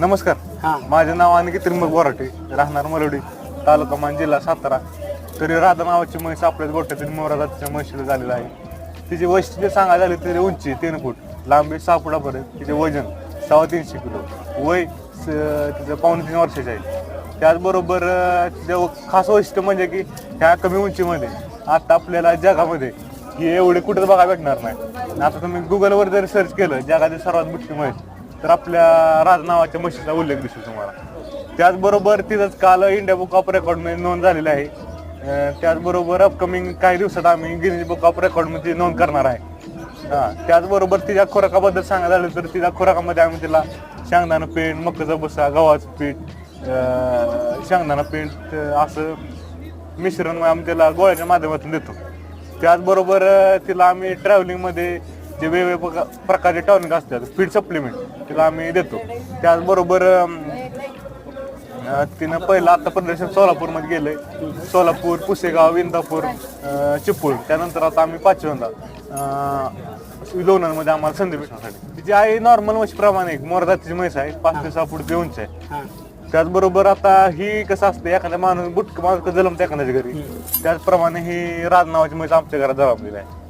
नमस्कार. हा. माझे नाव अनिकेत त्रिंबक बोराटे. राहणार मलवडी तालुका मान जिल्हा सातारा. तरी राधा नावाची म्हैस आपल्याच गोठ्यातील मोरा जातीच्या म्हशीला झालेलं आहे. तिची वैशिष्ट्य सांगायला झाली तरी उंची तीन फूट. लांबी सहा फुटापर्यंत तिचे वजन सव्वा तीनशे किलो. वय स- तिचं पावणे तीन वर्षाचे आहे. त्याचबरोबर अं, तिचं खास वैशिष्ट्य म्हणजे की ह्या कमी उंचीमध्ये आता आपल्याला जगामध्ये ही एवढे कुठेच बघायला भेटणार नाही. आणि आता तुम्ही गुगलवर जर सर्च केलं जगातील सर्वात मोठी म्हैस तर आपल्या राज नावाच्या म्हशीचा उल्लेख दिसतो तुम्हाला. त्याचबरोबर तिथंच काल इंडिया बुक ऑफ रेकॉर्डमध्ये नोंद झालेली आहे. अं, त्याचबरोबर अपकमिंग काही दिवसात आम्ही गिनीज बुक ऑफ रेकॉर्डमध्ये नोंद करणार आहे. हा त्याचबरोबर तिच्या खुराकाबद्दल सांगायला झालं तर तिच्या खुराकामध्ये आम्ही तिला शेंगदाणा पीठ मक्काचा भुसा गव्हाचं पीठ अं, शेंगदाणा पीठ अं, असं मिश्रण आम्ही तिला गोळ्याच्या माध्यमातून देतो. त्याचबरोबर अं, तिला आम्ही ट्रॅव्हलिंगमध्ये जे वेगवेगळ्या प्रका- प्रकारचे टॉनिक असतात फीड सप्लिमेंट तिला आम्ही देतो. त्याचबरोबर अं, तिनं पहिलं आता प्रदर्शन सोलापूरमध्ये गेलंय. सोलापूर पुसेगाव इंदापूर अं, चिपळूण. त्यानंतर आता आम्ही पाचव्यांदा अं, लोणंदमध्ये आम्हाला संधी भेटण्यासाठी. तिची आई नॉर्मल म्हशीप्रमाणे एक मोर जातीची म्हैस आहे पाच ते सहा फूट ते उंच आहे. हा. त्याचबरोबर आता ही कसं असतं एखाद्या माणूस बुटक माणूस जलमतं एखाद्याच्या घरी. त्याचप्रमाणे ही राज नावाची म्हैस आमच्या घरात जन्मलेली आहे.